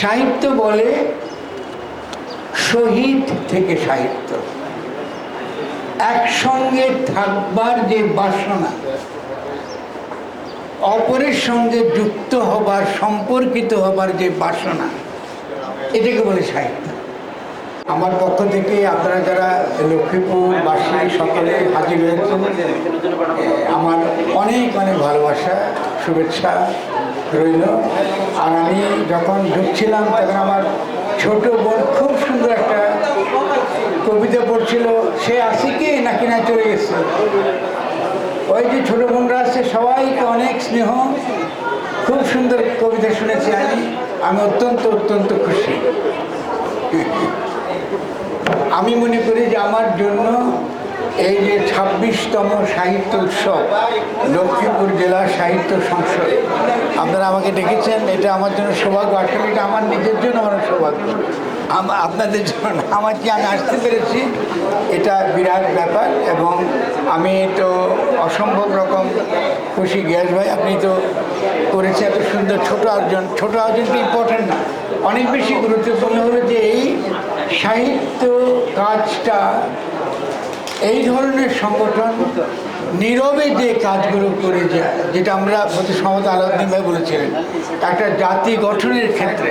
সাহিত্য বলে শহীদ থেকে সাহিত্য। একসঙ্গে থাকবার যে বাসনা, অপরের সঙ্গে যুক্ত হবার, সম্পর্কিত হবার যে বাসনা, এটাকে বলে সাহিত্য। আমার পক্ষ থেকে আপনারা যারা লক্ষ্মীপুর বাসী সকলে হাজির হয়েছেন আমার অনেক অনেক ভালোবাসা, শুভেচ্ছা রইল। আর আমি যখন ঢুকছিলাম, তখন আমার ছোট বোন খুব সুন্দর একটা কবিতা পড়ছিল, সে আসি কি না চলে গেছে? ওই যে ছোট বোনরা আছে, সবাইকে অনেক স্নেহ, খুব সুন্দর কবিতা শুনেছি আমি। আমি অত্যন্ত অত্যন্ত খুশি। আমি মনে করি যে আমার জন্য এই যে ছাব্বিশতম সাহিত্য উৎসব, লক্ষ্মীপুর জেলা সাহিত্য সংসদ। আপনারা আমাকে ডেকেছেন, এটা আমার জন্য সৌভাগ্য। আসলে এটা আমার নিজের জন্য আমার সৌভাগ্য। আপনাদের জন্য আমার কি আমি আসতে পেরেছি, এটা বিরাট ব্যাপার এবং আমি তো অসম্ভব রকম খুশি। গ্যাস ভাই, আপনি তো করেছে এত সুন্দর ছোট অর্জন ছোট অর্জনটা ইম্পর্টেন্ট না। অনেক বেশি গুরুত্বপূর্ণ হলো যে এই সাহিত্য কাজটা এই ধরনের সংগঠন নীরবে যে কাজগুলো করে যায়, যেটা আমরা প্রতি সমত আলাউদ্দিন ভাই বলেছিলেন, একটা জাতি গঠনের ক্ষেত্রে,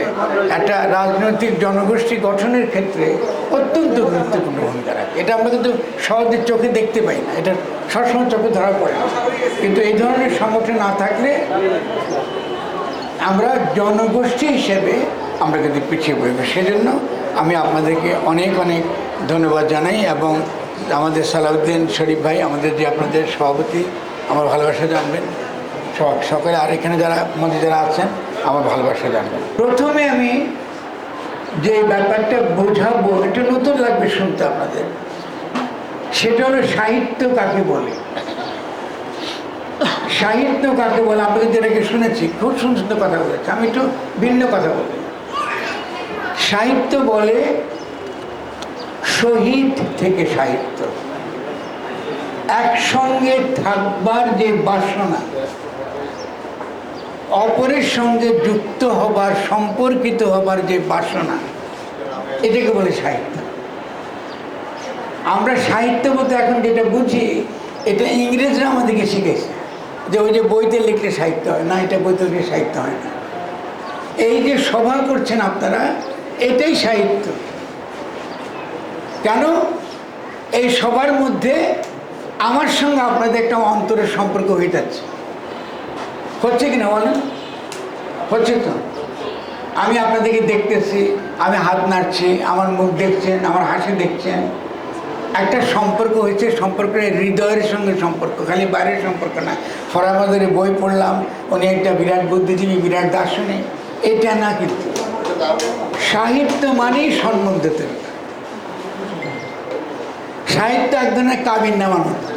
একটা রাজনৈতিক জনগোষ্ঠী গঠনের ক্ষেত্রে অত্যন্ত গুরুত্বপূর্ণ ভূমিকা রাখে। এটা আমরা কিন্তু সহজে চোখে দেখতে পাই না, এটা সবসময় চোখে ধরা পড়ে কিন্তু এই ধরনের সংগঠন না থাকলে আমরা জনগোষ্ঠী হিসেবে আমরা কিন্তু পিছিয়ে পড়ব সেজন্য আমি আপনাদেরকে অনেক অনেক ধন্যবাদ জানাই এবং আমাদের সালাউদ্দিন শরীফ ভাই, আমাদের যে আপনাদের সভাপতি, আমার ভালোবাসা জানবেন। সকলে আর এখানে যারা মধ্যে যারা আছেন, আমার ভালোবাসা জানবেন। প্রথমে আমি যে ব্যাপারটা বোঝাবো, এটা নতুন লাগবে শুনতে আপনাদের। সেটা হলো সাহিত্য কাকে বলে? সাহিত্য কাকে বলে? আমরা কিন্তু এটাকে শুনেছি, খুব সুন্দর সুন্দর কথা বলেছি। আমি একটু ভিন্ন কথা বলি। সাহিত্য বলে শহীদ থেকে সাহিত্য। একসঙ্গে থাকবার যে বাসনা, অপরের সঙ্গে যুক্ত হবার, সম্পর্কিত হবার যে বাসনা, এটাকে বলে সাহিত্য। আমরা সাহিত্য বলতে এখন যেটা বুঝি, এটা ইংরেজরা আমাদেরকে শিখেছে, যে ওই যে বইতে লিখলে সাহিত্য হয়, না, এটা বইতে লিখলে সাহিত্য হয় না। এই যে সভা করছেন আপনারা, এটাই সাহিত্য। কেন? এই সবার মধ্যে আমার সঙ্গে আপনাদের একটা অন্তরের সম্পর্ক হয়ে যাচ্ছে। হচ্ছে কি না বলেন? হচ্ছে তো। আমি আপনাদেরকে দেখতেছি, আমি হাত নাড়ছি, আমার মুখ দেখছেন, আমার হাসি দেখছেন। একটা সম্পর্ক হয়েছে সম্পর্কটা হৃদয়ের সঙ্গে সম্পর্ক, খালি বাইরের সম্পর্ক না। ফরামাদের বই পড়লাম, উনি একটা বিরাট বুদ্ধিজীবী, বিরাট দার্শনিক। এটা না কিন্তু। সাহিত্য মানেই সম্বন্ধ তৈরি। সাহিত্য এক ধরনের কাবিন নামার মতো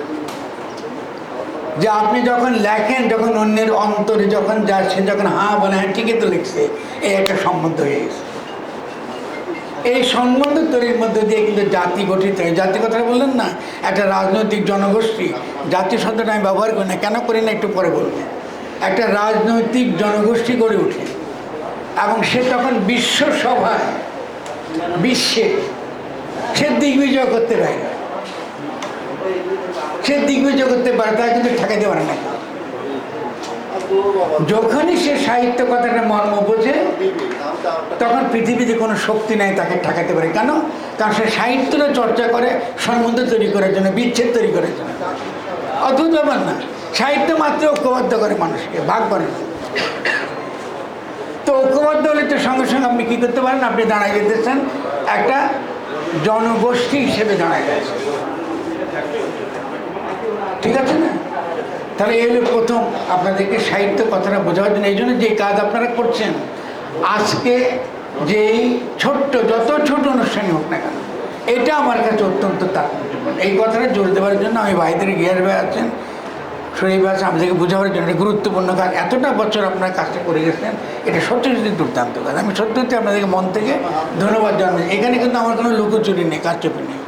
যে আপনি যখন লেখেন, যখন অন্যের অন্তরে যখন যাচ্ছেন, যখন হ্যাঁ বলে হ্যাঁ ঠিকই তো লিখছে, এই একটা সম্বন্ধ হয়ে গেছে। এই সম্বন্ধ তৈরির মধ্যে দিয়ে কিন্তু জাতি গঠিত হয়। জাতি কথা বললেন না? একটা রাজনৈতিক জনগোষ্ঠী, জাতি শব্দটা আমি ব্যবহার করি না। কেন করি না? একটু পরে বলবেন একটা রাজনৈতিক জনগোষ্ঠী গড়ে ওঠে। এবং সে তখন বিশ্ব সভায় বিশ্বে সে দিগ্বিজয় করতে পারে সে দিগ্বিজয় করতে পারে তা কিন্তু ঠেকাতে পারে না। যখনই সে সাহিত্য কথাটা মর্ম বোঝে, তখন পৃথিবীতে কোনো শক্তি নাই তাকে ঠেকাতে পারে। কেন? কারণ সে সাহিত্যটা চর্চা করে, সম্বন্ধ তৈরি করার জন্য, বিচ্ছেদ তৈরি করার জন্য। অদ্ভুত ব্যাপার না। সাহিত্য মাত্র ঐক্যবদ্ধ করে মানুষকে, ভাগ করে। তো ঐক্যবদ্ধ হলে তো সঙ্গে সঙ্গে আপনি কী করতে পারেন? আপনি দাঁড়ায় যেতেছেন একটা জনগোষ্ঠী হিসেবে দাঁড়ায় গেছে ঠিক আছে না? তাহলে এই হলো প্রথম আপনাদেরকে সাহিত্য কথাটা বোঝাবার জন্য, এই জন্য যে কাজ আপনারা করছেন, আজকে যেই ছোট্ট, যত ছোট অনুষ্ঠানই হোক না কেন, এটা আমার কাছে অত্যন্ত তাৎপর্যপূর্ণ। এই কথাটা জোর দেওয়ার জন্য আমি ভাইদের গিয়ার ভাই আছেন। শরীফ আছে আমাদেরকে বোঝাবার জন্য গুরুত্বপূর্ণ কাজ। এতটা বছর আপনারা কাজটা করে গেছেন, এটা সত্যি সত্যি দুর্দান্ত কাজ। আমি সত্যি সত্যি আপনাদেরকে মন থেকে ধন্যবাদ জানাই এখানে কিন্তু আমার কোনো লুকোচুরি নেই, কারচুপি নেই।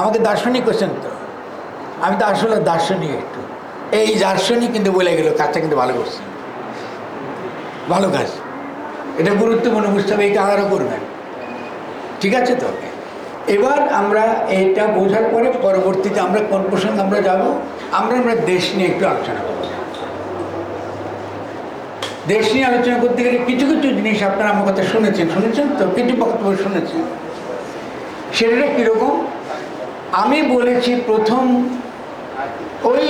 আমাকে দার্শনিক কোশ্চেন তো আমি তো আসলে দার্শনিক একটু। এই দার্শনিক কিন্তু বলে গেল, কাজটা কিন্তু ভালো করছে। ভালো কাজ। এটা গুরুত্বপূর্ণ বুঝতে হবে, এই কালারও করবেন। ঠিক আছে তো? এবার আমরা এটা বোঝার পরে পরবর্তীতে আমরা কোন প্রসঙ্গে আমরা যাব, আমরা আমরা দেশ নিয়ে একটু আলোচনা করব। দেশ নিয়ে আলোচনা করতে গেলে কিছু কিছু জিনিস আপনারা আমার কথা শুনেছেন শুনেছেন তো? কিছু বক্তব্য শুনেছেন। সেটা কীরকম আমি বলেছি প্রথম ওই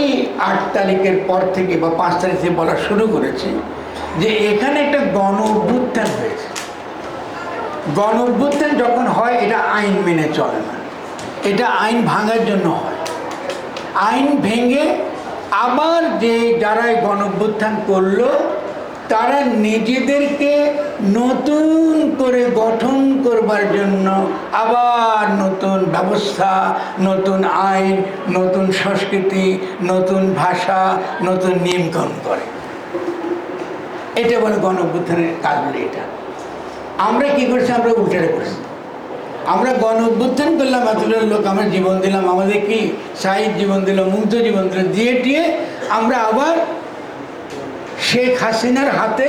আট তারিখের পর থেকে বা পাঁচ তারিখে বলা শুরু করেছি যে এখানে একটা গণ অভ্যুত্থান হয়েছে। গণ অভ্যুত্থান যখন হয়, এটা আইন মেনে চলে না। এটা আইন ভাঙার জন্য হয়। আইন ভেঙে আবার যে যারাই গণ অভ্যুত্থান করল তারা নিজেদেরকে নতুন করে গঠন করবার জন্য আবার নতুন ব্যবস্থা, নতুন আইন, নতুন সংস্কৃতি, নতুন ভাষা, নতুন নিয়মকানুন করে। এটা বলে গণ অভ্যুত্থানের কাজ বলে এটা। আমরা কি করছি? আমরা উল্টে করছি। আমরা গণ অভ্যুত্থান করলাম, এতগুলো লোক আমরা জীবন দিলাম। আমাদের কি সাহিদ জীবন দিল, মুগ্ধ জীবন দিল, দিয়ে টিয়ে আমরা আবার শেখ হাসিনার হাতে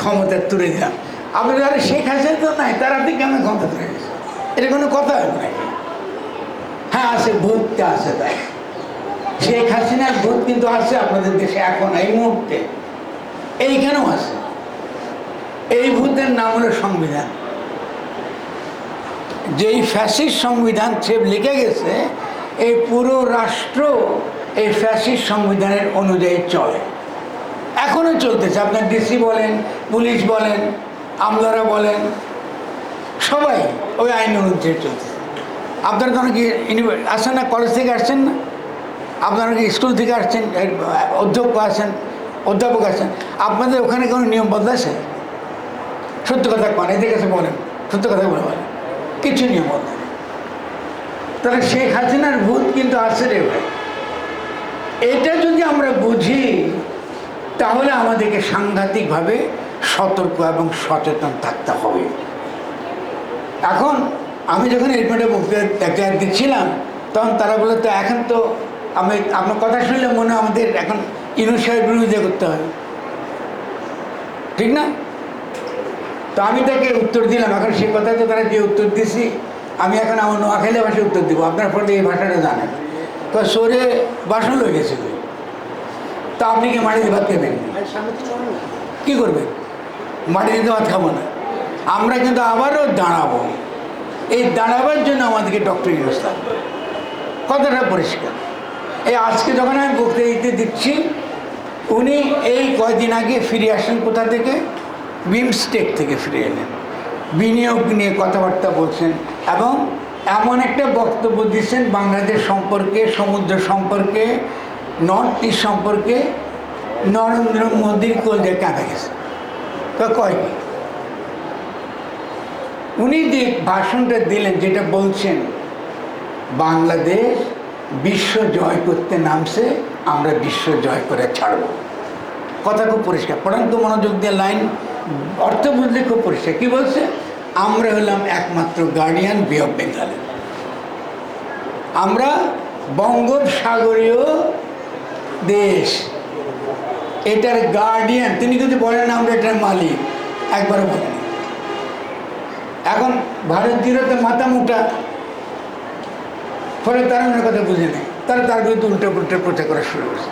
ক্ষমতা তুলে দিলাম। আমরা যারা শেখ হাসিনা তো নাই, তার হাতে কেন ক্ষমতা তুলে দিয়েছে এটা কোনো কথা নাকি হ্যাঁ আছে ভূতটা আছে তাই। শেখ হাসিনার ভূত কিন্তু আছে আপনাদের দেশে এখন, এই মুহূর্তে। এইখানেও আছে। এই ভূতের নাম হলো সংবিধান। যেই ফ্যাসিস সংবিধান সে লিখে গেছে, এই পুরো রাষ্ট্র এই ফ্যাসিস সংবিধানের অনুযায়ী চলে। এখনও চলতেছে। আপনার ডিসি বলেন, পুলিশ বলেন, আমলারা বলেন, সবাই ওই আইন অনুযায়ী চলছে আপনারা তখন কি আসেন না? কলেজ থেকে আসছেন না? আপনারা কি স্কুল থেকে আসছেন? অধ্যক্ষ আছেন? অধ্যাপক আছেন? আপনাদের ওখানে কোনো নিয়মবদ্ধ আছে? সত্য কথা কন, এদের কাছে বলেন। সত্য কথা বলে বলেন। কিছু নিয়মবদ্ধ নেই। তাহলে শেখ হাসিনার ভূত কিন্তু আছে রে ভাই। এটা যদি আমরা বুঝি তাহলে আমাদেরকে সাংঘাতিকভাবে সতর্ক এবং সচেতন থাকতে হবে। এখন আমি যখন এরপরে বক্তৃতা দিচ্ছিলাম, তখন তারা বলে তো এখন তো আমি, আপনার কথা শুনলে মনে হয় আমাদের এখন ইনুসাহের বিরোধিতা করতে হবে ঠিক না? তো আমি তাকে উত্তর দিলাম। এখন সে কথা তো তারা যে উত্তর দিছি। আমি এখন আমার নোয়াখালী ভাষায় উত্তর দিব। আপনার ফলে এই ভাষাটা জানেন। তো সরে বাসন হয়ে তা আপনি কি মাটিতে ভাত খাবেন কী করবেন মাটিতে ভাত খাব না। আমরা কিন্তু আবারও দাঁড়াবো। এই দাঁড়াবার জন্য আমাদেরকে ডক্টর ব্যবস্থা কথাটা পরিষ্কার। এই আজকে যখন আমি বক্তৃতা দিচ্ছি, উনি এই কয়দিন আগে ফিরে আসেন কোথা থেকে? বিমস্টেক থেকে ফিরে এলেন। বিনিয়োগ নিয়ে কথাবার্তা বলছেন এবং এমন একটা বক্তব্য দিচ্ছেন বাংলাদেশ সম্পর্কে, সমুদ্র সম্পর্কে নর্থ ইস্ট সম্পর্কে নরেন্দ্র মোদীর কলজে কাঁদা গেছে। তো কয় কি? উনি যে ভাষণটা দিলেন, যেটা বলছেন, বাংলাদেশ বিশ্ব জয় করতে নামছে, আমরা বিশ্ব জয় করে ছাড়ব। কথা খুব পরিষ্কার। পড়ান মনোযোগ দিয়ে লাইন, অর্থ বুঝলে খুব পরিষ্কার। কী বলছে? আমরা হলাম একমাত্র গার্ডিয়ান বে অফ বেঙ্গলের আমরা বঙ্গোপসাগরীয় দেশ। এটার গার্ডিয়ান তিনি কিন্তু বলেন আমরা এটার মালিক, একবারও বলেন এখন ভারতীয়রা তো মাথা মোটা। ফলে তারা ওনার কথা বুঝে নেয়। তারা তার বিরুদ্ধে উল্টে উল্টে প্রচার করা শুরু করছে।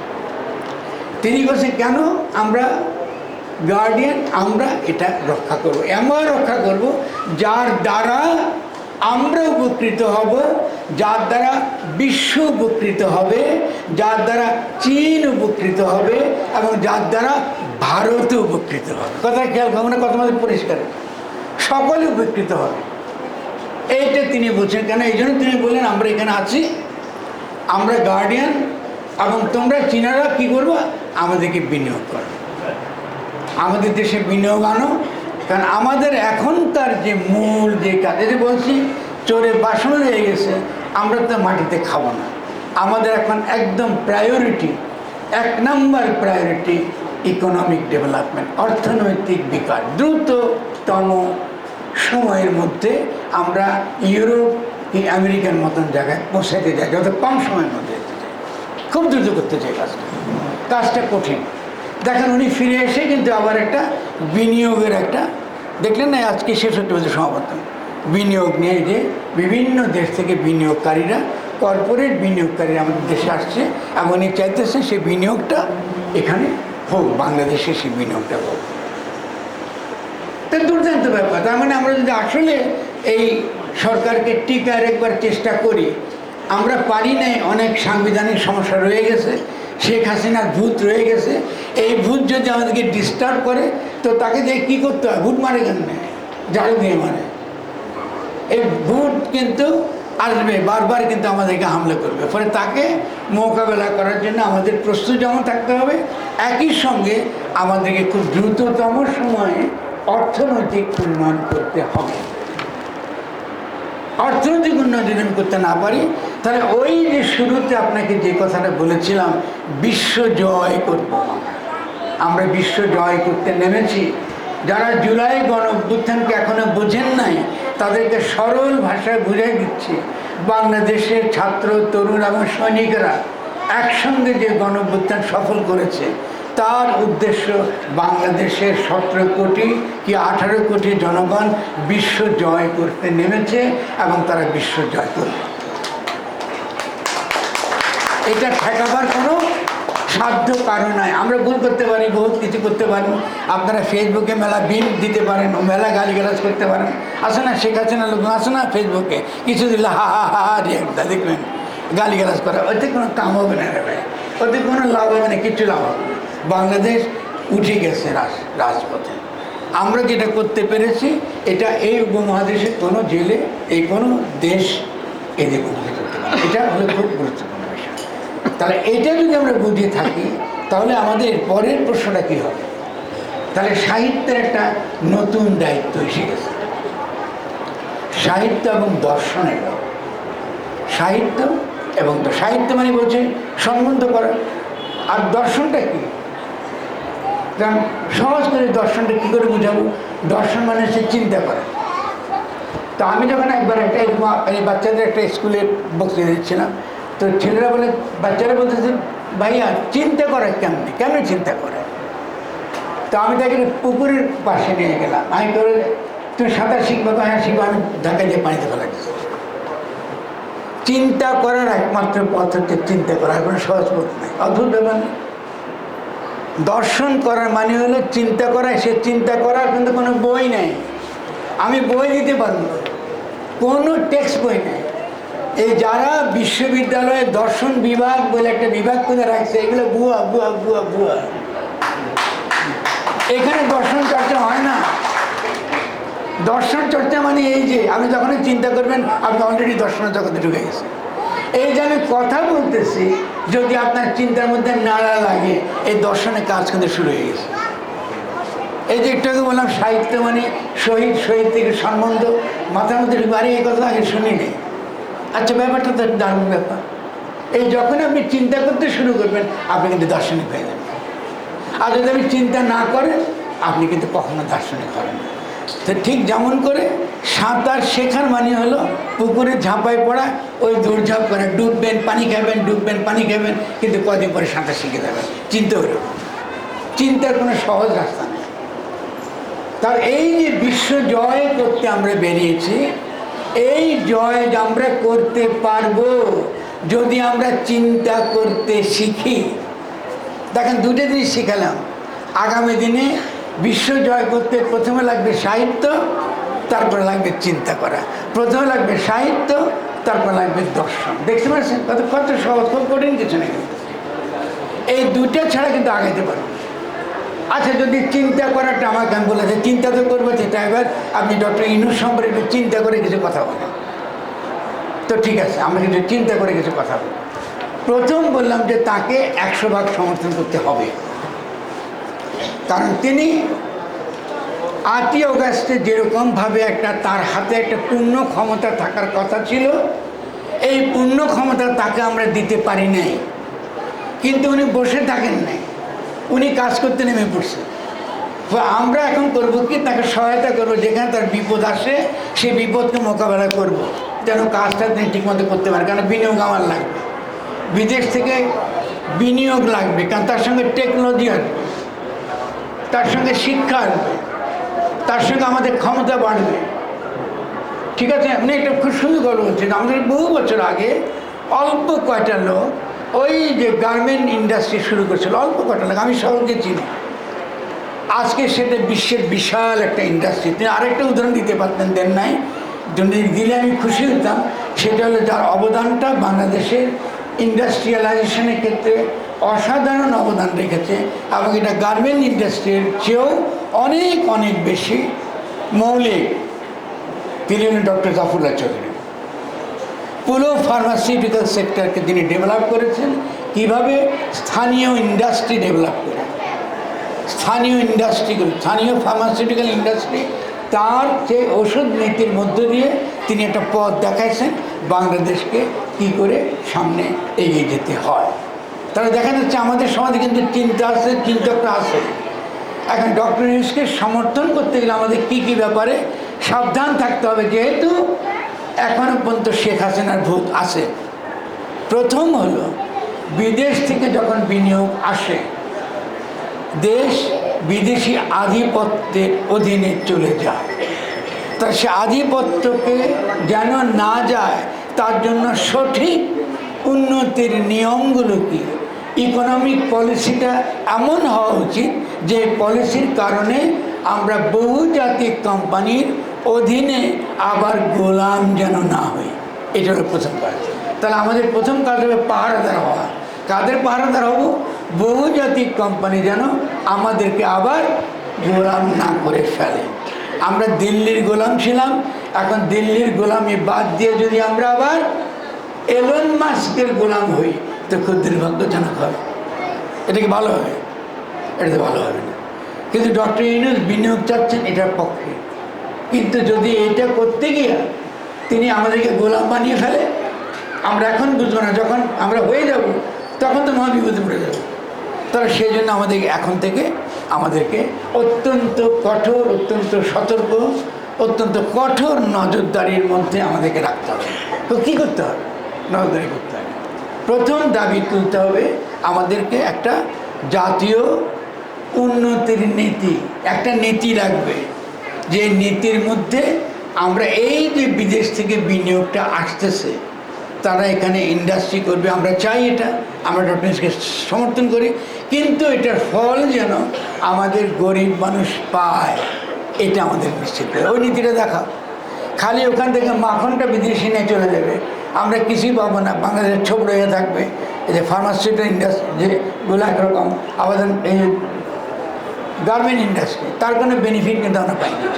তিনি বলছেন, কেন আমরা গার্ডিয়ান আমরা এটা রক্ষা করব? এমন রক্ষা করব যার দ্বারা আমরা উপকৃত হব, যার দ্বারা বিশ্ব উপকৃত হবে, যার দ্বারা চীন উপকৃত হবে এবং যার দ্বারা ভারত উপকৃত হবে। কথা খেয়াল ভাবনা কথা আমাদের পরিষ্কার। সকলে উপকৃত হবে। এইটা তিনি বলছেন, কেন এই জন্য তিনি বললেন, আমরা এখানে আছি, আমরা গার্ডিয়ান এবং তোমরা চীনারা কী করব? আমাদেরকে বিনিয়োগ করো। আমাদের দেশে বিনিয়োগ আনো কারণ আমাদের এখনকার যে মূল যে কাজ, এই যে বলছি চোরে বাসন হয়ে গেছে, আমরা তো মাটিতে খাব না। আমাদের এখন একদম প্রায়োরিটি এক নম্বর প্রায়োরিটি ইকোনমিক ডেভেলপমেন্ট অর্থনৈতিক বিকাশ। দ্রুততম সময়ের মধ্যে আমরা ইউরোপ কি আমেরিকার মতন জায়গায় পৌঁছাতে যাই যত কম সময়ের মধ্যে খুব দ্রুত করতে চাই কাজটা। কাজটা কঠিন। দেখেন উনি ফিরে এসে কিন্তু আবার একটা বিনিয়োগের একটা, দেখলেন না আজকে শেষ হতে সমাবর্তন বিনিয়োগ নিয়ে যে বিভিন্ন দেশ থেকে বিনিয়োগকারীরা, কর্পোরেট বিনিয়োগকারীরা আমাদের দেশে আসছে এবং উনি চাইতেছে সেই বিনিয়োগটা এখানে হোক, বাংলাদেশে সেই বিনিয়োগটা হোক। তা দুর্দান্ত ব্যাপার, তার মানে আমরা যদি আসলে এই সরকারকে টিকার একবার চেষ্টা করি, আমরা পারি নাই, অনেক সাংবিধানিক সমস্যা রয়ে গেছে, শেখ হাসিনার ভূত রয়ে গেছে এই ভূত যদি আমাদেরকে ডিস্টার্ব করে, তো তাকে দিয়ে কী করতে হয়? ভূত মারে কেন? ঝাড়ু দিয়ে মারে। এই ভূত কিন্তু আসবে, বারবার কিন্তু আমাদেরকে হামলা করবে। ফলে তাকে মোকাবেলা করার জন্য আমাদের প্রস্তুত যেমন থাকতে হবে, একই সঙ্গে আমাদেরকে খুব দ্রুততম সময়ে অর্থনৈতিক উন্নয়ন করতে হবে। অর্থনৈতিক উন্নয়ন যদি করতে না পারি, তাহলে ওই যে শুরুতে আপনাকে যে কথাটা বলেছিলাম, বিশ্ব জয় করব আমরা বিশ্ব জয় করতে নেমেছি। যারা জুলাই গণ অভ্যুত্থানকে এখনও বোঝেন নাই, তাদেরকে সরল ভাষায় বুঝাই দিচ্ছি। বাংলাদেশের ছাত্র, তরুণ এবং সৈনিকরা একসঙ্গে যে গণ অভ্যুত্থান সফল করেছে, তার উদ্দেশ্য বাংলাদেশের সতেরো কোটি কি আঠারো কোটি জনগণ বিশ্ব জয় করতে নেমেছে এবং তারা বিশ্ব জয় করবে। এটা ঠেকাবার কোনো সাধ্য কারণ নয়। আমরা ভুল করতে পারি, বহুত কিছু করতে পারি। আপনারা ফেসবুকে মেলা বিল দিতে পারেন, মেলা গালিগালাজ করতে পারেন। আসে না, শেখ হাসিনা লোক, আসে না ফেসবুকে কিছু দিলে হা হা হা হা রিয়াক্টটা দেখবেন, গালিগালাজ করা। ওতে কোনো কাম হবে না রে ভাই। ওতে কোনো লাভ হবে না কিচ্ছু লাভ হবে না। বাংলাদেশ উঠে গেছে রাজ, রাজপথে। আমরা যেটা করতে পেরেছি, এটা এই উপমহাদেশের কোনো জেলে, এই কোনো দেশ এদের করতে পারে এটা হলো খুব গুরুত্বপূর্ণ। তাহলে এটা যদি আমরা বুঝে থাকি, তাহলে আমাদের পরের প্রশ্নটা কী হবে? তাহলে সাহিত্যের একটা নতুন দায়িত্ব এসে গেছে। সাহিত্য এবং দর্শনের সাহিত্য এবং সাহিত্য মানে বলছে সম্বন্ধ করা। আর দর্শনটা কী? কারণ সহজ করে দর্শনটা কী করে বুঝাবো? দর্শন মানে সে চিন্তা করা। তো আমি যখন একবার একটা এরকম এই বাচ্চাদের একটা স্কুলে বক্তৃতা দিচ্ছিলাম তো ছেলেরা বলে, বাচ্চারা বলতেছে, ভাইয়া, চিন্তা করে কেমনি? কেন চিন্তা করে? তো আমি তাকে পুকুরের পাশে নিয়ে গেলাম। আমি করে তুমি সাঁতার শিখব তো হ্যাঁ শিখব? আমি ঢাকা দিয়ে পানিতে ফেলা দিচ্ছি চিন্তা করার একমাত্র পথ হচ্ছে চিন্তা করার কোনো সহজ পথ নেই। অদ্ভুত ব্যাপার দর্শন করার মানে হলো চিন্তা করা, সে চিন্তা করার কিন্তু কোনো বই নেই। আমি বই দিতে পারব। কোনো টেক্সট বই নেই। এই যারা বিশ্ববিদ্যালয়ে দর্শন বিভাগ বলে একটা বিভাগ করে রাখছে, এগুলো বুয়া বুয়া বুয়া বুয়া এখানে দর্শন চর্চা হয় না। দর্শন চর্চা মানে এই যে, আপনি যখনই চিন্তা করবেন, আপনি অলরেডি দর্শনের জগতে ঢুকে গেছেন। এই যে আমি কথা বলতেছি, যদি আপনার চিন্তার মধ্যে নাড়া লাগে, এই দর্শনের কাজ কিন্তু শুরু হয়ে গেছে। এই যে একটু বললাম, সাহিত্য মানে শহীদ শহীদ থেকে সম্বন্ধ, মাথার মধ্যে ঢুকে, আরে এই কথা আগে শুনিনি। আচ্ছা ব্যাপারটা তো দারুণ ব্যাপার। এই যখন আপনি চিন্তা করতে শুরু করবেন, আপনি কিন্তু দার্শনিক হয়ে যাবেন। আর যদি আপনি চিন্তা না করেন, আপনি কিন্তু কখনো দার্শনিক হবেন না। তো ঠিক যেমন করে সাঁতার শেখার মানে হলো পুকুরে ঝাঁপায় পড়া, ওই দৌড়ঝাঁপ করে, ডুববেন, পানি খাবেন, ডুববেন, পানি খাবেন, কিন্তু কদিন পরে সাঁতার শিখে যাবেন। চিন্তা করে চিন্তার কোনো সহজ রাস্তা নেই। তার এই যে বিশ্ব জয় করতে আমরা বেরিয়েছি এই জয় আমরা করতে পারব যদি আমরা চিন্তা করতে শিখি দেখেন, দুটো জিনিস শিখালাম আগামী দিনে বিশ্ব জয় করতে প্রথমে লাগবে সাহিত্য, তারপরে লাগবে চিন্তা করা প্রথমে লাগবে সাহিত্য, তারপর লাগবে দর্শন দেখতে পাচ্ছেন কত কত সহজ, খুব কঠিন কিছু নেই। এই দুটো ছাড়া কিন্তু আগাইতে পারব। আচ্ছা যদি চিন্তা করাটা আমাকে আমি বলেছে চিন্তা তো করব সেটা এবার আপনি ডক্টর ইনুর সম্পর্কে একটু চিন্তা করে কিছু কথা বলেন। তো ঠিক আছে, আমরা কিন্তু চিন্তা করে কিছু কথা বলি। প্রথম বললাম যে তাকে একশো ভাগ সমর্থন করতে হবে। কারণ তিনি আটই অগাস্টে যেরকমভাবে একটা তার হাতে একটা পূর্ণ ক্ষমতা থাকার কথা ছিল, এই পূর্ণ ক্ষমতা তাকে আমরা দিতে পারি নাই। কিন্তু উনি বসে থাকেন নাই। উনি কাজ করতে নেমে পড়ছে। আমরা এখন করব কি, তাকে সহায়তা করব, যেখানে তার বিপদ আসে, সেই বিপদকে মোকাবেলা করব। যেন কাজটা তিনি ঠিকমতো করতে পারে কারণ বিনিয়োগ আমার লাগবে। বিদেশ থেকে বিনিয়োগ লাগবে, কারণ তার সঙ্গে টেকনোলজি আসবে, তার সঙ্গে শিক্ষা আসবে, তার সঙ্গে আমাদের ক্ষমতা বাড়বে। ঠিক আছে? আপনি একটা খুব সুন্দর গল্প বলছেন আমাদের বহু বছর আগে অল্প কয়টা লোক ওই যে গার্মেন্ট ইন্ডাস্ট্রি শুরু করেছিল, অল্প কটা লাগে, আমি সকলকে চিনি। আজকে সেটা বিশ্বের বিশাল একটা ইন্ডাস্ট্রি তিনি আরেকটা উদাহরণ দিতে পারতেন, দেন নাই। যদি দিলে আমি খুশি হতাম। সেটা হলো যার অবদানটা বাংলাদেশের ইন্ডাস্ট্রিয়ালাইজেশনের ক্ষেত্রে অসাধারণ অবদান রেখেছে এবং এটা গার্মেন্ট ইন্ডাস্ট্রির চেয়েও অনেক অনেক বেশি মৌলিক। তিনি ডক্টর জাফরুল্লাহ চৌধুরী। পুরো ফার্মাসিউটিক্যাল সেক্টরকে তিনি ডেভেলপ করেছেন। কীভাবে? স্থানীয় ইন্ডাস্ট্রি ডেভেলপ করে। স্থানীয় ইন্ডাস্ট্রিগুলো স্থানীয় ফার্মাসিউটিক্যাল ইন্ডাস্ট্রি তার যে ওষুধ নীতির মধ্য দিয়ে তিনি একটা পথ দেখাইছেন, বাংলাদেশকে কি করে সামনে এগিয়ে যেতে হয়। তাহলে দেখা যাচ্ছে আমাদের সমাজে কিন্তু চিন্তা আছে চিন্তকরা আছে। এখন ডক্টর ইউসকে সমর্থন করতে গেলে আমাদের কী কী ব্যাপারে সাবধান থাকতে হবে? যেহেতু এখনও পর্যন্ত শেখ হাসিনার ভূত আছে। প্রথম হলো, বিদেশ থেকে যখন বিনিয়োগ আসে, দেশ বিদেশি আধিপত্যের অধীনে চলে যায়। তা সে আধিপত্যকে যেন না যায়, তার জন্য সঠিক উন্নতির নিয়মগুলো কি ইকোনমিক পলিসিটা এমন হওয়া উচিত যে পলিসির কারণে আমরা বহুজাতিক কোম্পানির অধীনে আবার গোলাম যেন না হয়। এটা হলো প্রথম কাজ। তাহলে আমাদের প্রথম কাজ হবে পাহারাদার হওয়া। কাদের পাহারাদার হব? বহুজাতিক কোম্পানি যেন আমাদেরকে আবার গোলাম না করে ফেলে। আমরা দিল্লির গোলাম ছিলাম, এখন দিল্লির গোলামি বাদ দিয়ে যদি আমরা আবার এলন মাস্কের গোলাম হই, তো খুব দুর্ভাগ্যজনক হবে। এটা কি ভালো হবে? এটা তো ভালো হবে না। কিন্তু ডক্টর ইউনুস বিনিয়োগ চাচ্ছেন এটার পক্ষে। কিন্তু যদি এটা করতে গিয়ে তিনি আমাদেরকে গোলাম বানিয়ে ফেলে, আমরা এখন বুঝব না, যখন আমরা হয়ে যাব, তখন তো মহাবিপদে পড়ে যাব। তাহলে সেই জন্য আমাদের এখন থেকে আমাদেরকে অত্যন্ত কঠোর, অত্যন্ত সতর্ক, অত্যন্ত কঠোর নজরদারির মধ্যে আমাদেরকে রাখতে হবে। তো কী করতে হবে? নজরদারি করতে হবে। প্রথম দাবি তুলতে হবে আমাদেরকে একটা জাতীয় উন্নতির নীতি, একটা নীতি লাগবে। যে নীতির মধ্যে আমরা এই যে বিদেশ থেকে বিনিয়োগটা আসতেছে, তারা এখানে ইন্ডাস্ট্রি করবে, আমরা চাই এটা, আমরা ডক্টরসকে সমর্থন করি। কিন্তু এটার ফল যেন আমাদের গরিব মানুষ পায়, এটা আমাদের নিশ্চিত ওই নীতিটা দেখা খালি ওখান থেকে মাখনটা বিদেশি নিয়ে চলে যাবে। আমরা কিছুই পাবো না। বাংলাদেশের রয়ে থাকবে। এই যে ফার্মাসিউটিক্যাল ইন্ডাস্ট্রি যেগুলো একরকম আমাদের এই গার্মেন্ট ইন্ডাস্ট্রি, তার কোনো বেনিফিট কিন্তু আমরা পাই না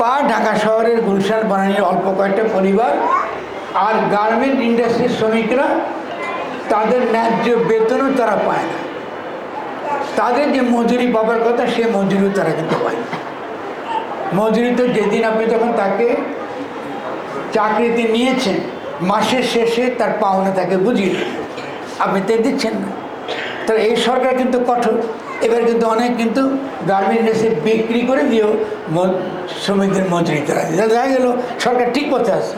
পা ঢাকা শহরের গুলশান বানানির অল্প কয়েকটা পরিবার আর গার্মেন্ট ইন্ডাস্ট্রির শ্রমিকরা, তাদের ন্যায্য বেতনও তারা পায় না। তাদের যে মজুরি পাবার কথা, সে মজুরিও তারা কিন্তু পায় না। মজুরি তো যেদিন আপনি যখন তাকে চাকরিতে নিয়েছেন, মাসের শেষে তার পাওনা তাকে বুঝিয়ে আপনি তো দিচ্ছেন না। তাহলে এই সরকার কিন্তু কঠোর। এবার কিন্তু অনেক কিন্তু গার্মেন্ট ইন্ডাস্ট্রি বিক্রি করে দিয়েও শ্রমিকদের মজুরি তারা। দেখা গেল, সরকার ঠিক পথে আছে।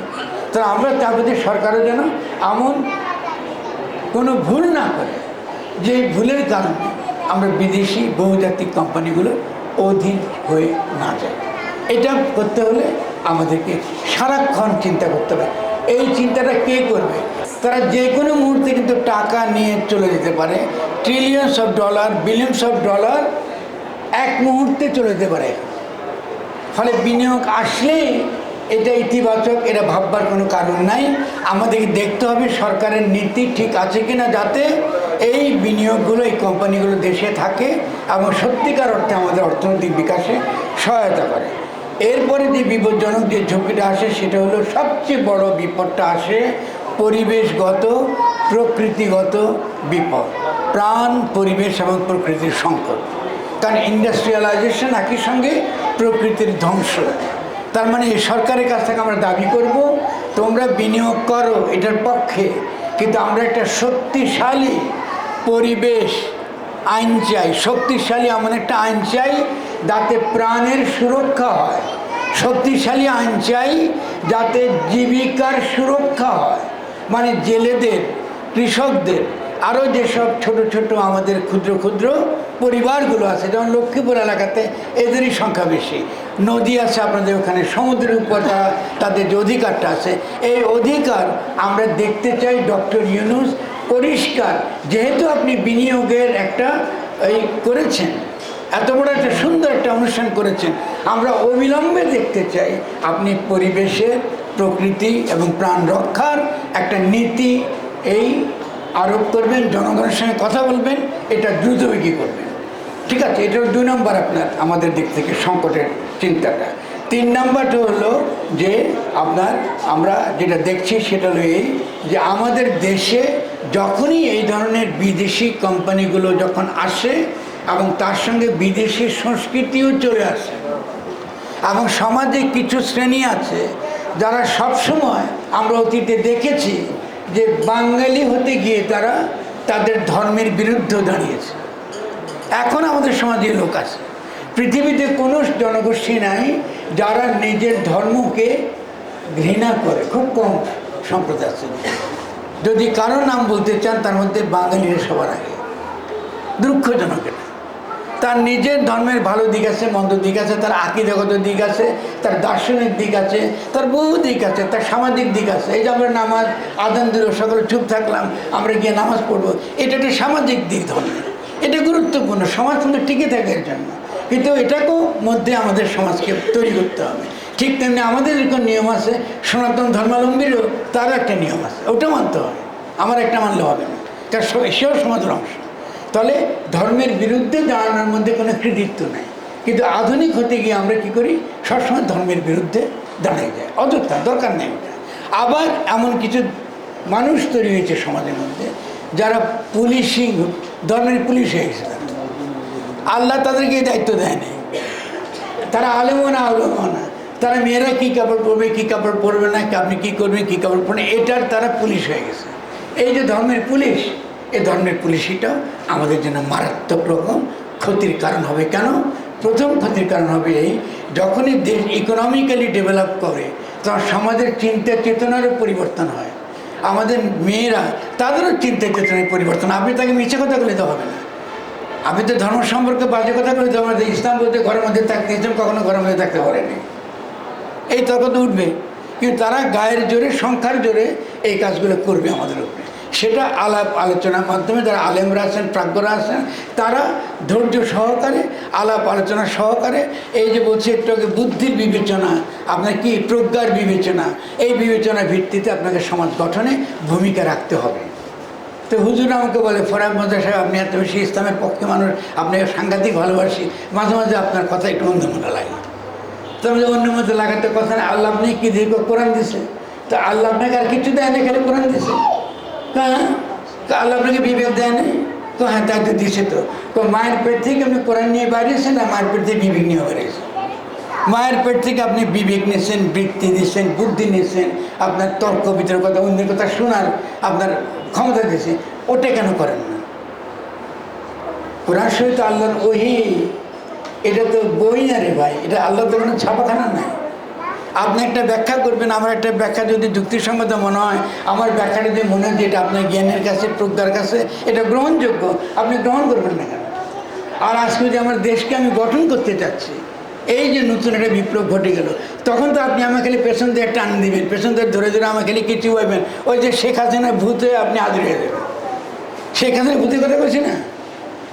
তাহলে আমরা তার প্রতি সরকারও যেন এমন কোনো ভুল না করে, যে ভুলের কারণে আমরা বিদেশি বহুজাতিক কোম্পানিগুলো অধীন হয়ে না যায় এটা করতে হলে আমাদেরকে সারাক্ষণ চিন্তা করতে হবে। এই চিন্তাটা কে করবে? তারা যে কোনো মুহূর্তে কিন্তু টাকা নিয়ে চলে যেতে পারে। Trillions of dollar billions of dollar এক মুহূর্তে চলে যেতে পারে। ফলে বিনিয়োগ আসলে এটা ইতিবাচক, এটা ভাববার কোনো কারণ নাই। আমাদেরকে দেখতে হবে সরকারের নীতি ঠিক আছে কিনা যাতে এই বিনিয়োগগুলো, এই কোম্পানিগুলো দেশে থাকে এবং সত্যিকার অর্থে আমাদের অর্থনৈতিক বিকাশে সহায়তা করে। এরপরে যে বিপজ্জনক যে ঝুঁকিটা আসে, সেটা হলো সবচেয়ে বড় বিপদটা আসে পরিবেশগত, প্রকৃতিগত বিপদ, প্রাণ, পরিবেশ এবং প্রকৃতির সংকট। কারণ ইন্ডাস্ট্রিয়ালাইজেশন একই সঙ্গে প্রকৃতির ধ্বংস। তার মানে এই সরকারের কাছ থেকে আমরা দাবি করব, তোমরা বিনিয়োগ করো এটার পক্ষে। কিন্তু আমরা একটা শক্তিশালী পরিবেশ আইন চাই। শক্তিশালী এমন একটা আইন চাই যাতে প্রাণের সুরক্ষা হয়। শক্তিশালী আইন চাই যাতে জীবিকার সুরক্ষা হয়। মানে জেলেদের, কৃষকদের, আরও যেসব ছোট ছোট আমাদের ক্ষুদ্র ক্ষুদ্র পরিবারগুলো আছে, যেমন লক্ষ্মীপুর এলাকাতে এদেরই সংখ্যা বেশি। নদী আছে আপনাদের ওখানে, সমুদ্রের উপর তারা তাদের যে অধিকারটা আছে, এই অধিকার আমরা দেখতে চাই ডক্টর ইউনুস পরিষ্কার, যেহেতু আপনি বিনিয়োগের একটা এই করেছেন, এত বড় একটা সুন্দর একটা অনুষ্ঠান করেছেন, আমরা অবিলম্বে দেখতে চাই আপনি পরিবেশের প্রকৃতি এবং প্রাণ রক্ষার একটা নীতি এই আরোপ করবেন, জনগণের সঙ্গে কথা বলবেন, এটা দ্রুতবেগী করবেন। ঠিক আছে এটা দুই নম্বর আপনার, আমাদের দিক থেকে সংকটের চিন্তাটা। তিন নম্বরটা হলো যে আপনার, আমরা যেটা দেখছি সেটা হলো এই যে আমাদের দেশে যখনই এই ধরনের বিদেশি কোম্পানিগুলো যখন আসে এবং তার সঙ্গে বিদেশি সংস্কৃতিও চলে আসে এবং সমাজে কিছু শ্রেণি আছে যারা সবসময় আমরা অতীতে দেখেছি যে বাঙালি হতে গিয়ে তারা তাদের ধর্মের বিরুদ্ধে দাঁড়িয়েছে। এখন আমাদের সমাজে লোক আছে। পৃথিবীতে কোনো জনগোষ্ঠী নাই যারা নিজের ধর্মকে ঘৃণা করে, খুব কম সম্প্রদায় আছে। যদি কারও নাম বলতে চান, তার মধ্যে বাঙালিরা সবার আগে। দুঃখজনক তার নিজের ধর্মের ভালো দিক আছে, মন্দ দিক আছে, তার আকিদগত দিক আছে, তার দার্শনিক দিক আছে, তার বহু দিক আছে, তার সামাজিক দিক আছে। এই যে আমরা নামাজ, আদান দিল, সকলে চুপ থাকলাম, আমরা গিয়ে নামাজ পড়ব, এটা একটা সামাজিক দিক ধর্মের এটা গুরুত্বপূর্ণ, সমাজ কিন্তু টিকে থাকে এর জন্য। কিন্তু এটাকেও মধ্যে আমাদের সমাজকে তৈরি করতে হবে। ঠিক তেমনি আমাদের যেরকম নিয়ম আছে, সনাতন ধর্মাবলম্বীরও তার একটা নিয়ম আছে, ওটা মানতে হবে। আমার একটা মানলে হবে না। তার সেও সমাজের অংশ। তাহলে ধর্মের বিরুদ্ধে দাঁড়ানোর মধ্যে কোনো কৃতিত্ব নেই। কিন্তু আধুনিক হতে গিয়ে আমরা কি করি? সবসময় ধর্মের বিরুদ্ধে দাঁড়িয়ে যায়। অযথা, দরকার নেই ওটা। আবার এমন কিছু মানুষ তৈরি হয়েছে সমাজের মধ্যে, যারা পুলিশিং ধর্মের পুলিশ হয়ে গেছে। আল্লাহ তাদেরকে দায়িত্ব দেয়নি তারা আলেমও না আলেমও না। তারা মেয়েরা কী কাপড় পরবে, কী কাপড় পরবে না, আপনি কী করবেন, কী কাপড় পরবেন, এটার তারা পুলিশ হয়ে গেছে। এই যে ধর্মের পুলিশ এই ধর্মের পুলিশিটা আমাদের জন্য মারাত্মক রকম ক্ষতির কারণ হবে কেন? প্রথম ক্ষতির কারণ হবে এই, যখনই দেশ ইকোনমিক্যালি ডেভেলপ করে, তখন সমাজের চিন্তা চেতনারও পরিবর্তন হয়। আমাদের মেয়েরা, তাদেরও চিন্তা চেতনার পরিবর্তন। আপনি তাকে মিছে কথা বলে দিতে হবে না। আপনি তো ধর্ম সম্পর্কে বাজে কথা বলে দিতে হবে। ইসলাম বলতে ঘরের মধ্যে থাকতে ইসলাম কখনো ঘরের মধ্যে থাকতে পারেনি। এই তর্ক তো উঠবে। কিন্তু তারা গায়ের জোরে, সংখ্যার জোরে এই কাজগুলো করবে আমাদের উপরে। সেটা আলাপ আলোচনার মাধ্যমে যারা আলেমরা আছেন, প্রাজ্ঞরা আছেন, তারা ধৈর্য সহকারে, আলাপ আলোচনা সহকারে, এই যে বলছি একটু আগে বুদ্ধির বিবেচনা, আপনার কি প্রজ্ঞার বিবেচনা, এই বিবেচনার ভিত্তিতে আপনাকে সমাজ গঠনে ভূমিকা রাখতে হবে। তো হুজুর আমাকে বলে ফরাব মজা সাহেব, আপনি এত বেশি ইসলামের পক্ষে মানুষ, আপনাকে সাংঘাতিক ভালোবাসি, মাঝে মাঝে আপনার কথা একটু অন্য মনে লাগে। আমি অন্য মধ্যে লাগাতে কথা না, আল্লাহ আপনি কি দীর্ঘ কোরআন দিছে তো আল্লাহ আপনাকে আর কিছু দেয় না, খালি কোরআন দিছে তো আল্লাহ আপনাকে বিবেক দেয় না, তো হ্যাঁ তাই তো দিছে তো। তো মায়ের পেট থেকে আপনি কোরআন নিয়ে বাড়িয়েছেন না মায়ের পেট থেকে বিবেক নিয়ে বেরিয়েছেন মায়ের পেট থেকে আপনি বিবেক নিয়েছেন, বৃত্তি নিয়েছেন বুদ্ধি নিয়েছেন, আপনার তর্ক বিতর্কতা অন্যের কথা শোনার আপনার ক্ষমতা দিয়েছে ওটা কেন করেন না? কোরআন শরীফ আল্লাহর ওহি, এটা তো বই না রে ভাই, এটা আল্লাহ তো কোনো ছাপাখানা নাই। আপনি একটা ব্যাখ্যা করবেন, আমার একটা ব্যাখ্যা যদি যুক্তিসঙ্গত মনে হয়, আমার ব্যাখ্যাটা যদি মনে হয় যে এটা আপনার জ্ঞানের কাছে, প্রজ্ঞার কাছে, এটা গ্রহণযোগ্য, আপনি গ্রহণ করবেন না কেন? আর আজকে যদি আমার দেশকে আমি গঠন করতে চাচ্ছি, এই যে নতুন একটা বিপ্লব ঘটে গেল, তখন তো আপনি আমাকে খালি পেছন দিয়ে টান দিবেন, পেছন দিয়ে ধরে ধরে আমাকে খালি কিছু হইবেন ওই যে শেখ হাসিনা ভূত হয়ে আপনি হাজির হয়ে যাবেন। শেখ হাসিনা ভূতের কথা বলছি না?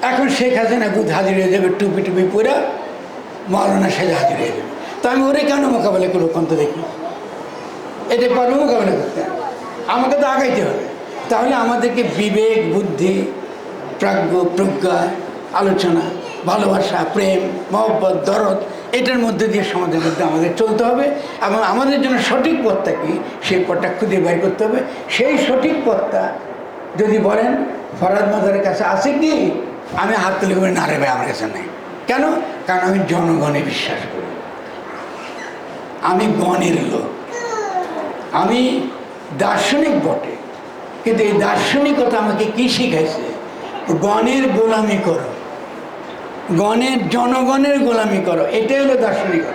এখন শেখ হাসিনা ভূত হাজির হয়ে যাবে, টুপি টুপি পরে মৌলানা সাহেব হাজির হয়ে যাবে। তো আমি ওরে কেন মোকাবেলা করব কন্ত দেখি। এটা পারব মোকাবেলা করতে? আমাকে তো আগাইতে হবে। তাহলে আমাদেরকে বিবেক, বুদ্ধি, প্রাজ্ঞ, প্রজ্ঞা, আলোচনা, ভালোবাসা, প্রেম, মহব্বত, দরদ, এটার মধ্যে দিয়ে সমাজের মধ্যে আমাদের চলতে হবে এবং আমাদের জন্য সঠিক পথটা কী? সেই পথটা খুঁজে বের করতে হবে। সেই সঠিক পথটা যদি বলেন ফরাদ মাজারের কাছে আছে কি? আমি হাত তুলে করে না রে ভাই, আমার কাছে নেই। কেন? কারণ আমি জনগণে বিশ্বাস করি। আমি গণের লোক। আমি দার্শনিক বটে। কিন্তু এই দার্শনিকতা আমাকে কি শিখাইছে? গণের গোলামি করো। গণের জনগণের গোলামি করো। এটাই হলো দার্শনিকতা।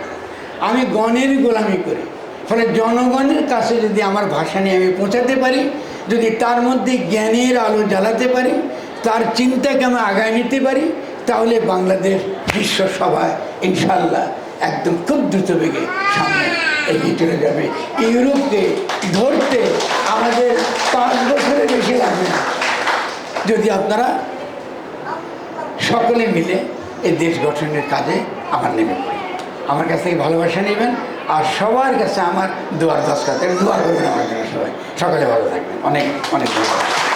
আমি গণের গোলামি করি। ফলে জনগণের কাছে যদি আমার ভাষা নিয়ে আমি পৌঁছাতে পারি, যদি তার মধ্যে জ্ঞানের আলো জ্বালাতে পারি, তার চিন্তাকে আমি আগায় নিতে পারি, তাহলে বাংলাদেশ বিশ্বসভায় ইনশাল্লাহ একদম খুব দ্রুত বেগে সামনে এগিয়ে চলে যাবে। ইউরোপকে ধরতে আমাদের পাঁচ বছরের বেশি লাগবে না। যদি আপনারা সকলে মিলে এই দেশ গঠনের কাজে আমার পড়ি। আমার কাছ থেকে ভালোবাসা নেবেন আর সবার কাছে আমার দুয়ার দশকাতে দোয়া করবেন আমার জন্য সবাই। সকালে ভালো থাকবেন। অনেক অনেক ধন্যবাদ।